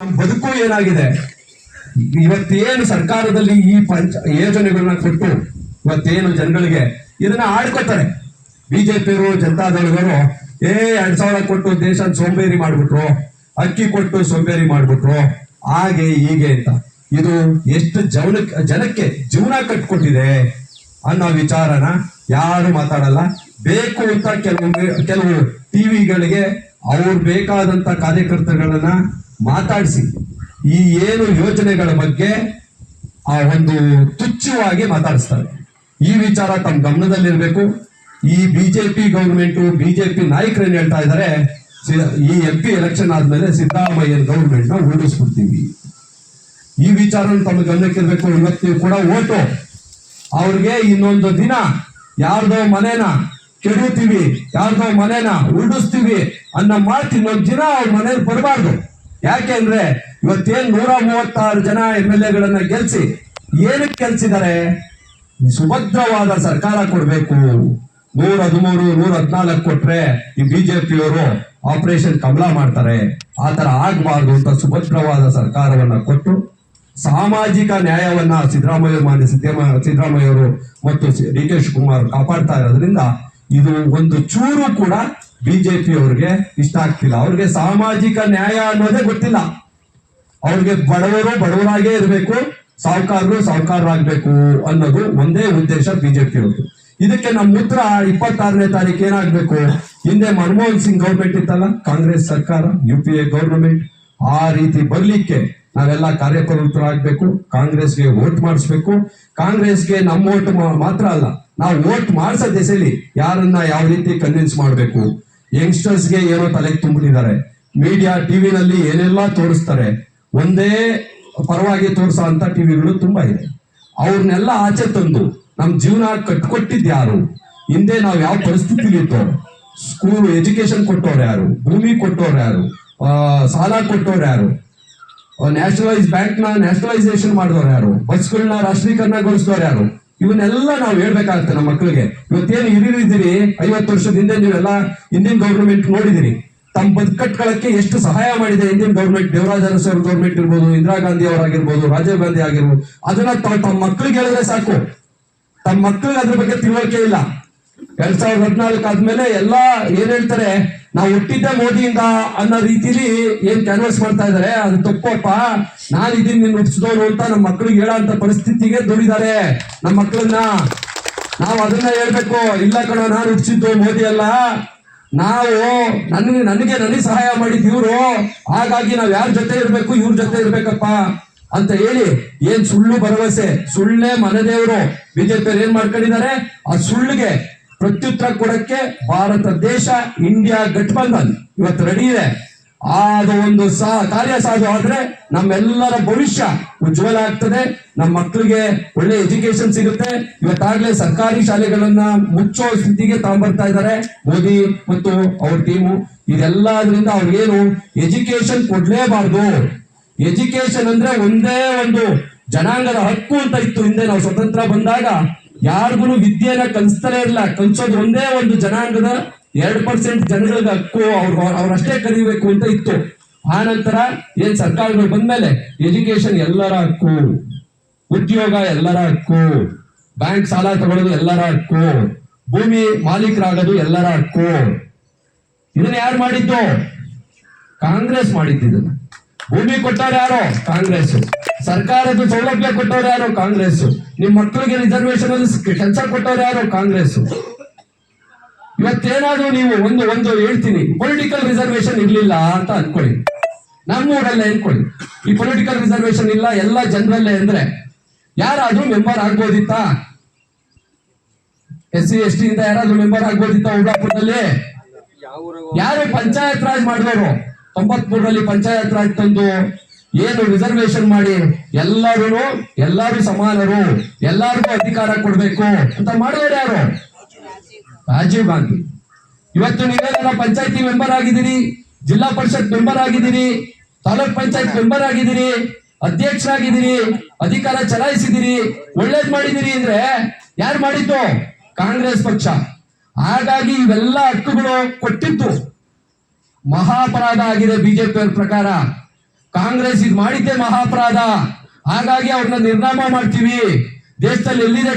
ನಮ್ಮ ಬದುಕು ಏನಾಗಿದೆ? ಇವತ್ತೇನು ಸರ್ಕಾರದಲ್ಲಿ ಈ ಪಂಚ, ಯೋಜನೆಗಳನ್ನ ಕೊಟ್ಟು ಇವತ್ತೇನು ಜನಗಳಿಗೆ ಇದನ್ನ ಆಡ್ಕೋತಾರೆ ಬಿಜೆಪಿಯವರು ಜನತಾದಳವರು ಏ, ಎರಡ್ ಸಾವಿರ ಕೊಟ್ಟು ದೇಶ ಸೋಂಬೇರಿ ಮಾಡ್ಬಿಟ್ರು, ಅಕ್ಕಿ ಕೊಟ್ಟು ಸೋಂಬೇರಿ ಮಾಡ್ಬಿಟ್ರು, ಹಾಗೆ ಹೀಗೆ ಅಂತ. ಇದು ಎಷ್ಟು ಜವನ ಜನಕ್ಕೆ ಜೀವನ ಕಟ್ಕೊಟ್ಟಿದೆ ಅನ್ನೋ ವಿಚಾರನ ಯಾರು ಮಾತಾಡಲ್ಲ. ಬೇಕು ಅಂತ ಕೆಲವೊಮ್ಮೆ, ಕೆಲವು ಟಿವಿಗಳಿಗೆ ಅವ್ರು ಬೇಕಾದಂತ ಕಾರ್ಯಕರ್ತಗಳನ್ನ ಮಾತಾಡಿಸಿ. ಈ ಏನು ಯೋಜನೆಗಳ ಬಗ್ಗೆ ಆ ಒಂದು ತುಚ್ಛವಾಗಿ ಮಾತಾಡಿಸ್ತಾರೆ. ಈ ವಿಚಾರ ತಮ್ಮ ಗಮನದಲ್ಲಿರಬೇಕು. ಈ ಬಿಜೆಪಿ ಗೌರ್ಮೆಂಟ್ ಬಿಜೆಪಿ ನಾಯಕರು ಏನ್ ಹೇಳ್ತಾ ಇದ್ದಾರೆ ಈ ಎಂ ಪಿ ಎಲೆಕ್ಷನ್ ಆದ್ಮೇಲೆ ಸಿದ್ದರಾಮಯ್ಯನ ಗೌರ್ಮೆಂಟ್ನ ಈ ವಿಚಾರ ತಮ್ಮ ಗಮನಕ್ಕಿರ್ಬೇಕು. ಇವತ್ತು ಕೂಡ ಓಟು, ಅವ್ರಿಗೆ ಇನ್ನೊಂದು ದಿನ ಯಾರ್ದೋ ಮನೇನ ಕೆಡುತ್ತೀವಿ ಯಾರ್ದೋ ಮನೇನ ಉರುಡಿಸ್ತೀವಿ ಅನ್ನೋ ಮಾತು ಇನ್ನೊಂದು ದಿನ ಅವ್ರ ಮನೇಲಿ ಬರಬಾರ್ದು. ಯಾಕೆಂದ್ರೆ ಇವತ್ತೇನ್ ನೂರ ಮೂವತ್ತಾರು ಜನ ಎಂ ಎಲ್ ಎಗಳನ್ನ ಗೆಲ್ಸಿ ಏನಕ್ಕೆ ಗೆಲ್ಸಿದ್ದಾರೆ? ಸುಭದ್ರವಾದ ಸರ್ಕಾರ ಕೊಡ್ಬೇಕು. ನೂರ ಹದಿಮೂರು, ನೂರ ಹದಿನಾಲ್ಕು ಕೊಟ್ರೆ ಈ ಬಿಜೆಪಿಯವರು ಆಪರೇಷನ್ ಕಮಲ ಮಾಡ್ತಾರೆ. ಆ ತರ ಆಗ್ಬಾರ್ದು ಅಂತ ಸುಭದ್ರವಾದ ಸರ್ಕಾರವನ್ನ ಕೊಟ್ಟು ಸಾಮಾಜಿಕ ನ್ಯಾಯವನ್ನ ಸಿದ್ದರಾಮಯ್ಯ ಮಾನ್ಯ ಸಿದ್ದರಾಮಯ್ಯ ಅವರು ಮತ್ತು ಡಿ ಕೆ ಶಿವಕುಮಾರ್ ಕಾಪಾಡ್ತಾ ಇರೋದ್ರಿಂದ ಇದು ಒಂದು ಚೂರು ಕೂಡ ಬಿಜೆಪಿ ಅವ್ರಿಗೆ ಇಷ್ಟ ಆಗ್ತಿಲ್ಲ. ಅವ್ರಿಗೆ ಸಾಮಾಜಿಕ ನ್ಯಾಯ ಅನ್ನೋದೇ ಗೊತ್ತಿಲ್ಲ. ಅವ್ರಿಗೆ ಬಡವರು ಬಡವರಾಗೇ ಇರಬೇಕು, ಸಾಹುಕಾರರು ಸಾಹುಕಾರರಾಗಬೇಕು ಅನ್ನೋದು ಒಂದೇ ಉದ್ದೇಶ ಬಿಜೆಪಿ ಅವ್ರದ್ದು ಇದಕ್ಕೆ ನಮ್ಮ ಉತ್ತರ ಇಪ್ಪತ್ತಾರನೇ ತಾರೀಕು ಏನಾಗಬೇಕು? ಹಿಂದೆ ಮನಮೋಹನ್ ಸಿಂಗ್ ಗೌರ್ಮೆಂಟ್ ಇತ್ತಲ್ಲ, ಕಾಂಗ್ರೆಸ್ ಸರ್ಕಾರ ಯು ಪಿ ಎ ಗೌರ್ಮೆಂಟ್ ಆ ರೀತಿ ಬರ್ಲಿಕ್ಕೆ ನಾವೆಲ್ಲ ಕಾರ್ಯಪ್ರವೃತ್ತರಾಗಬೇಕು ಕಾಂಗ್ರೆಸ್ಗೆ ವೋಟ್ ಮಾಡಿಸ್ಬೇಕು. ಕಾಂಗ್ರೆಸ್ಗೆ ನಮ್ಮ ವೋಟ್ ಮಾತ್ರ ಅಲ್ಲ, ನಾವು ವೋಟ್ ಮಾಡಿಸೋ ದೆಸೆಯಲ್ಲಿ ಯಾರನ್ನ ಯಾವ ರೀತಿ ಕನ್ವಿನ್ಸ್ ಮಾಡಬೇಕು? ಯಂಗ್ಸ್ಟರ್ಸ್ಗೆ ಏನೋ ತಲೆಗೆ ತುಂಬಿಟ್ಟಿದ್ದಾರೆ. ಮೀಡಿಯಾ ಟಿವಿನಲ್ಲಿ ಏನೆಲ್ಲ ತೋರಿಸ್ತಾರೆ, ಒಂದೇ ಪರವಾಗಿ ತೋರಿಸೋ ಅಂತ ಟಿವಿಗಳು ತುಂಬಾ ಇದೆ. ಅವ್ರನ್ನೆಲ್ಲ ಆಚೆ ತಂದು ನಮ್ ಜೀವನ ಕಟ್ಕೊಟ್ಟಿದ್ ಯಾರು? ಹಿಂದೆ ನಾವು ಯಾವ ಪರಿಸ್ಥಿತಿಲಿ ಇತ್ತು ಸ್ಕೂಲ್ ಎಜುಕೇಶನ್ ಕೊಟ್ಟವ್ರು ಯಾರು? ಭೂಮಿ ಕೊಟ್ಟವ್ರು ಯಾರು? ಸಾಲ ಕೊಟ್ಟವ್ರು ಯಾರು? ನ್ಯಾಷನಲೈಸ್ ಬ್ಯಾಂಕ್ನ ನ್ಯಾಷನಲೈಸೇಷನ್ ಮಾಡಿದವ್ರು ಯಾರು? ಬಸ್ಗಳನ್ನ ರಾಷ್ಟ್ರೀಕರಣಗೊಳಿಸಿದವ್ರು ಯಾರು? ಇವನ್ನೆಲ್ಲ ನಾವು ಹೇಳ್ಬೇಕಾಗತ್ತೆ ನಮ್ಮ ಮಕ್ಕಳಿಗೆ. ಇವತ್ತೇನು ಹಿರಿಯರು ಇದ್ದೀರಿ ಐವತ್ತು ವರ್ಷದ ಹಿಂದೆ ನೀವೆಲ್ಲ ಹಿಂದಿನ ಗೌರ್ಮೆಂಟ್ ನೋಡಿದಿರಿ. ತಮ್ಮ ಬದುಕಟ್ಕೊಳ್ಳಕ್ಕೆ ಎಷ್ಟು ಸಹಾಯ ಮಾಡಿದೆ ಇಂಡಿಯನ್ ಗೌರ್ಮೆಂಟ್ ದೇವರಾಜ ಅರಸು ಅವ್ರ ಗೌರ್ಮೆಂಟ್ ಇರ್ಬೋದು, ಇಂದಿರಾ ಗಾಂಧಿ ಅವರಾಗಿರ್ಬೋದು ರಾಜೀವ್ ಗಾಂಧಿ ಆಗಿರ್ಬೋದು. ಅದನ್ನ ತಾವು ತಮ್ಮ ಮಕ್ಕಳಿಗೆ ಹೇಳಿದ್ರೆ ಸಾಕು. ತಮ್ಮ ಮಕ್ಕಳಿಗೆ ಅದ್ರ ಬಗ್ಗೆ ತಿಳುವಳಿಕೆ ಇಲ್ಲ. ಎರಡ್ ಸಾವಿರದ ಹದಿನಾಲ್ಕು ಆದ್ಮೇಲೆ ಎಲ್ಲಾ ಏನ್ ಹೇಳ್ತಾರೆ? ನಾವು ಇಟ್ಟಿದ್ದೆ ಮೋದಿಯಿಂದ ಅನ್ನೋ ರೀತಿಲಿ ಏನ್ ಕ್ಯಾನ್ವಸ್ ಮಾಡ್ತಾ ಇದಾರೆ? ಅದು ತಪ್ಪಪ್ಪ. ನಾನು ಇದೀನಿ ನಿನ್ನ ಹುಟ್ಟಿಸಿದವರು ಅಂತ ನಮ್ಮ ಮಕ್ಳಿಗೆ ಹೇಳೋ ಪರಿಸ್ಥಿತಿಗೆ ದುಡಿದಾರೆ ನಮ್ಮ ಮಕ್ಕಳನ್ನ ನಾವು ಅದನ್ನ ಹೇಳ್ಬೇಕು. ಇಲ್ಲ ಕಣ, ನಾನು ಹುಟ್ಟಿಸಿದ್ದು ಮೋದಿ ಅಲ್ಲ. ನಾವು ನನಗೆ ನನಗೆ ನನಗೆ ಸಹಾಯ ಮಾಡಿದ್ ಇವ್ರು. ಹಾಗಾಗಿ ನಾವ್ ಯಾರ ಜೊತೆ ಇರ್ಬೇಕು, ಇವ್ರ ಜೊತೆ ಇರ್ಬೇಕಪ್ಪ ಅಂತ ಹೇಳಿ ಏನ್ ಸುಳ್ಳು ಭರವಸೆ. ಸುಳ್ಳೇ ಮನದೇವರು ಬಿಜೆಪಿ ಏನ್ ಮಾಡ್ಕೊಂಡಿದ್ದಾರೆ? ಆ ಸುಳ್ಳಿಗೆ ಪ್ರತ್ಯುತ್ತರ ಕೊಡಕ್ಕೆ ಭಾರತ ದೇಶ ಇಂಡಿಯಾ ಗಠಬಂಧನ್ ಇವತ್ತು ರೆಡಿ ಇದೆ. ಆದ ಒಂದು ಸಹ ಕಾರ್ಯ ಸಾಧ್ಯವಾದ್ರೆ ನಮ್ಮೆಲ್ಲರ ಭವಿಷ್ಯ ಉಜ್ವಲ ಆಗ್ತದೆ. ನಮ್ಮ ಮಕ್ಕಳಿಗೆ ಒಳ್ಳೆ ಎಜುಕೇಶನ್ ಸಿಗುತ್ತೆ. ಇವತ್ತಾಗ್ಲೇ ಸರ್ಕಾರಿ ಶಾಲೆಗಳನ್ನ ಮುಚ್ಚೋ ಸ್ಥಿತಿಗೆ ತಗೊಂಡ್ಬರ್ತಾ ಇದ್ದಾರೆ. ಮೋದಿ ಮತ್ತು ಅವ್ರ ಟೀಮು ಇದೆಲ್ಲದ್ರಿಂದ ಅವ್ರಿಗೇನು ಎಜುಕೇಶನ್ ಕೊಡ್ಲೇಬಾರ್ದು. ಎಜುಕೇಶನ್ ಅಂದ್ರೆ ಒಂದೇ ಒಂದು ಜನಾಂಗದ ಹಕ್ಕು ಅಂತ ಇತ್ತು ಹಿಂದೆ ನಾವು ಸ್ವತಂತ್ರ ಬಂದಾಗ. ಯಾರಿಗೂ ವಿದ್ಯೆನ ಕಲಿಸ್ತಾನೆ ಇರಲ್ಲ. ಕಲಿಸೋದು ಒಂದೇ ಒಂದು ಜನಾಂಗದ ಎರಡು ಪರ್ಸೆಂಟ್ ಜನಗಳಿಗೆ ಹಕ್ಕು ಅವ್ರು ಅವ್ರಷ್ಟೇ ಕಲಿಬೇಕು ಅಂತ ಇತ್ತು. ಆ ನಂತರ ಏನ್ ಸರ್ಕಾರಗಳು ಬಂದ್ಮೇಲೆ ಎಜುಕೇಶನ್ ಎಲ್ಲರ ಹಕ್ಕು, ಉದ್ಯೋಗ ಎಲ್ಲರ ಹಕ್ಕು, ಬ್ಯಾಂಕ್ ಸಾಲ ತಗೊಳ್ಳೋದು ಎಲ್ಲರ ಹಕ್ಕು, ಭೂಮಿ ಮಾಲೀಕರಾಗೋದು ಎಲ್ಲರ ಹಕ್ಕು. ಇದನ್ನ ಯಾರು ಮಾಡಿದ್ದು? ಕಾಂಗ್ರೆಸ್ ಮಾಡಿದ್ದು ಇದನ್ನ. ಭೂಮಿ ಕೊಟ್ಟವ್ರು ಯಾರು? ಕಾಂಗ್ರೆಸ್. ಸರ್ಕಾರದ ಸೌಲಭ್ಯ ಕೊಟ್ಟವ್ರು ಯಾರು? ಕಾಂಗ್ರೆಸ್. ನಿಮ್ ಮಕ್ಕಳಿಗೆ ರಿಸರ್ವೇಶನ್ ಅಲ್ಲಿ ಕೆಲಸ ಕೊಟ್ಟವ್ರು ಯಾರು? ಕಾಂಗ್ರೆಸ್. ಇವತ್ತೇನಾದ್ರೂ ನೀವು ಒಂದು ಒಂದು ಹೇಳ್ತೀನಿ. ಪೊಲಿಟಿಕಲ್ ರಿಸರ್ವೇಶನ್ ಇರ್ಲಿಲ್ಲ ಅಂತ ಅನ್ಕೊಳ್ಳಿ. ನಮ್ಮೂರಲ್ಲೇ ಅನ್ಕೊಳ್ಳಿ ಈ ಪೊಲಿಟಿಕಲ್ ರಿಸರ್ವೇಶನ್ ಇಲ್ಲ, ಎಲ್ಲ ಜನರಲ್ಲೇ ಅಂದ್ರೆ ಯಾರಾದ್ರೂ ಮೆಂಬರ್ ಆಗ್ಬೋದಿತ್ತಾ? ಎಸ್ ಸಿ, ಎಸ್ ಟಿ ಇಂದ ಯಾರಾದ್ರೂ ಮೆಂಬರ್ ಆಗ್ಬೋದಿತ್ತಾ ಉಡಾಪುರದಲ್ಲಿ ಯಾರು ಪಂಚಾಯತ್ ರಾಜ್ ಮಾಡಿದವರು? ತೊಂಬತ್ಮೂರರಲ್ಲಿ ಪಂಚಾಯತ್ ರಾಜ್ ತಂದು ಏನು ರಿಸರ್ವೇಶನ್ ಮಾಡಿ ಎಲ್ಲರೂ ಎಲ್ಲರೂ ಸಮಾನರು, ಎಲ್ಲರಿಗೂ ಅಧಿಕಾರ ಕೊಡಬೇಕು ಅಂತ ಮಾಡಿದ್ರೆ ಯಾರು? ರಾಜೀವ್ ಗಾಂಧಿ. ಇವತ್ತು ನೀವೆಲ್ಲ ಪಂಚಾಯತಿ ಮೆಂಬರ್ ಆಗಿದ್ದೀರಿ, ಜಿಲ್ಲಾ ಪರಿಷತ್ ಮೆಂಬರ್ ಆಗಿದ್ದೀರಿ, ತಾಲೂಕ್ ಪಂಚಾಯತ್ ಮೆಂಬರ್ ಆಗಿದ್ದೀರಿ, ಅಧ್ಯಕ್ಷರಾಗಿದ್ದೀರಿ, ಅಧಿಕಾರ ಚಲಾಯಿಸಿದಿರಿ ಒಳ್ಳೇದ್ ಮಾಡಿದಿರಿ ಅಂದ್ರೆ ಯಾರು ಮಾಡಿದ್ದು? ಕಾಂಗ್ರೆಸ್ ಪಕ್ಷ. ಹಾಗಾಗಿ ಇವೆಲ್ಲ ಹಕ್ಕುಗಳು ಕೊಟ್ಟಿತ್ತು ಮಹಾಪರಾಧ ಆಗಿದೆ ಬಿಜೆಪಿ ಪ್ರಕಾರ. ಕಾಂಗ್ರೆಸ್ ಇದು ಮಾಡಿದ್ದೆ ಮಹಾಪರಾಧ. ಹಾಗಾಗಿ ಅವ್ರನ್ನ ನಿರ್ನಾಮ ಮಾಡ್ತೀವಿ. ದೇಶದಲ್ಲಿ ಎಲ್ಲಿದೆ